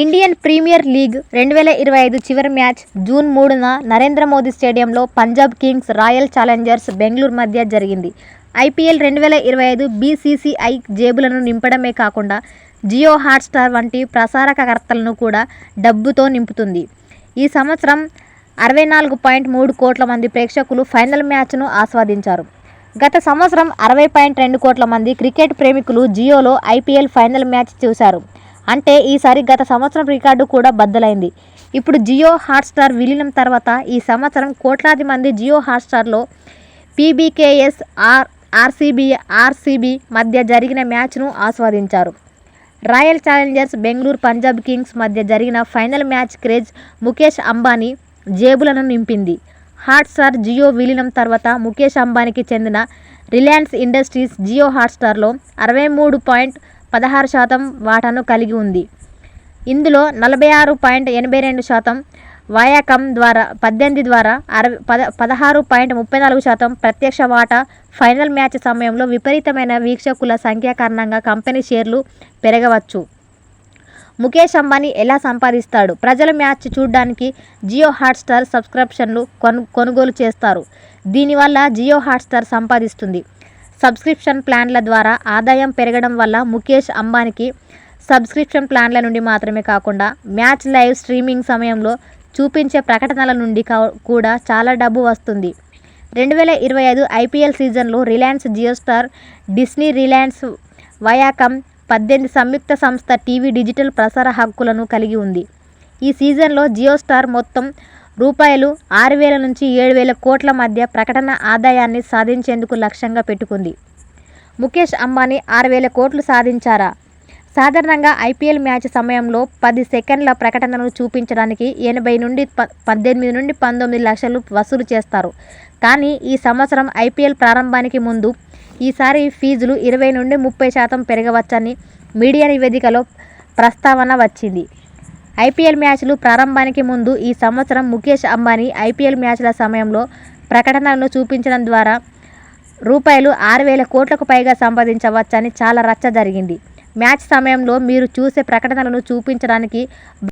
Indian premier league రెండు వేల ఇరవై ఐదు చివరి మ్యాచ్ జూన్ మూడున నరేంద్ర మోదీ స్టేడియంలో Punjab Kings Royal Challengers Bengaluru మధ్య జరిగింది. ఐపీఎల్ రెండు వేల ఇరవై ఐదు బీసీసీఐ జేబులను నింపడమే కాకుండా జియో హాట్స్టార్ వంటి ప్రసారకర్తలను కూడా డబ్బుతో నింపుతుంది. ఈ సంవత్సరం అరవై నాలుగు పాయింట్ మూడు కోట్ల మంది ప్రేక్షకులు ఫైనల్ మ్యాచ్ను ఆస్వాదించారు. గత సంవత్సరం అరవై పాయింట్ రెండు కోట్ల మంది క్రికెట్ ప్రేమికులు జియోలో ఐపీఎల్ ఫైనల్ మ్యాచ్ చూశారు. అంటే ఈసారి గత సంవత్సరం రికార్డు కూడా బద్దలైంది. ఇప్పుడు జియో హాట్స్టార్ విలీనం తర్వాత ఈ సంవత్సరం కోట్లాది మంది జియో హాట్స్టార్లో పీబీకేఎస్ ఆర్ ఆర్సీబీ ఆర్సీబీ మధ్య జరిగిన మ్యాచ్ను ఆస్వాదించారు. Royal Challengers Bengaluru Punjab Kings మధ్య జరిగిన final match craze Mukesh Ambani జేబులను నింపింది. హాట్స్టార్ జియో విలీనం తర్వాత ముఖేష్ అంబానీకి చెందిన రిలయన్స్ ఇండస్ట్రీస్ జియో హాట్స్టార్లో అరవై మూడు పాయింట్ పదహారు శాతం వాటాను కలిగి ఉంది. ఇందులో నలభై ఆరు పాయింట్ ఎనభై రెండు శాతం వాయాకమ్ ద్వారా పద్దెనిమిది ద్వారా అరవై పద పదహారు పాయింట్ ముప్పై నాలుగు శాతం ప్రత్యక్ష వాటా ఫైనల్ మ్యాచ్ సమయంలో విపరీతమైన వీక్షకుల సంఖ్య కారణంగా కంపెనీ షేర్లు పెరగవచ్చు. ముఖేష్ అంబానీ ఎలా సంపాదిస్తాడు? ప్రజల మ్యాచ్ చూడడానికి జియో హాట్స్టార్ సబ్స్క్రిప్షన్లు కొను కొనుగోలు చేస్తారు. దీనివల్ల జియో హాట్స్టార్ సంపాదిస్తుంది. సబ్స్క్రిప్షన్ ప్లాన్ల ద్వారా ఆదాయం పెరగడం వల్ల ముఖేష్ అంబానీకి సబ్స్క్రిప్షన్ ప్లాన్ల నుండి మాత్రమే కాకుండా మ్యాచ్ లైవ్ స్ట్రీమింగ్ సమయంలో చూపించే ప్రకటనల నుండి కూడా చాలా డబ్బు వస్తుంది. రెండు వేల ఇరవై ఐదు ఐపీఎల్ సీజన్లో Reliance JioStar Disney Reliance Viacom పద్దెనిమిది సంయుక్త సంస్థ టీవీ డిజిటల్ ప్రసార హక్కులను కలిగి ఉంది. ఈ సీజన్లో జియోస్టార్ మొత్తం రూపాయలు ఆరు వేల నుంచి ఏడు వేల కోట్ల మధ్య ప్రకటన ఆదాయాన్ని సాధించేందుకు లక్ష్యంగా పెట్టుకుంది. ముఖేష్ అంబానీ ఆరు వేల కోట్లు సాధించారా? సాధారణంగా ఐపీఎల్ మ్యాచ్ సమయంలో పది సెకండ్ల ప్రకటనను చూపించడానికి ఎనభై నుండి ప పద్దెనిమిది నుండి పంతొమ్మిది లక్షలు వసూలు చేస్తారు. కానీ ఈ సంవత్సరం ఐపీఎల్ ప్రారంభానికి ముందు ఈసారి ఫీజులు ఇరవై నుండి ముప్పై శాతం పెరగవచ్చని మీడియా నివేదికలో ప్రస్తావన వచ్చింది. ఐపీఎల్ మ్యాచ్లు ప్రారంభానికి ముందు ఈ సంవత్సరం ముఖేష్ అంబానీ ఐపీఎల్ మ్యాచ్ల సమయంలో ప్రకటనలను చూపించడం ద్వారా రూపాయలు ఆరు వేల కోట్లకు పైగా సంపాదించవచ్చని చాలా రచ్చ జరిగింది. మ్యాచ్ సమయంలో మీరు చూసే ప్రకటనలను చూపించడానికి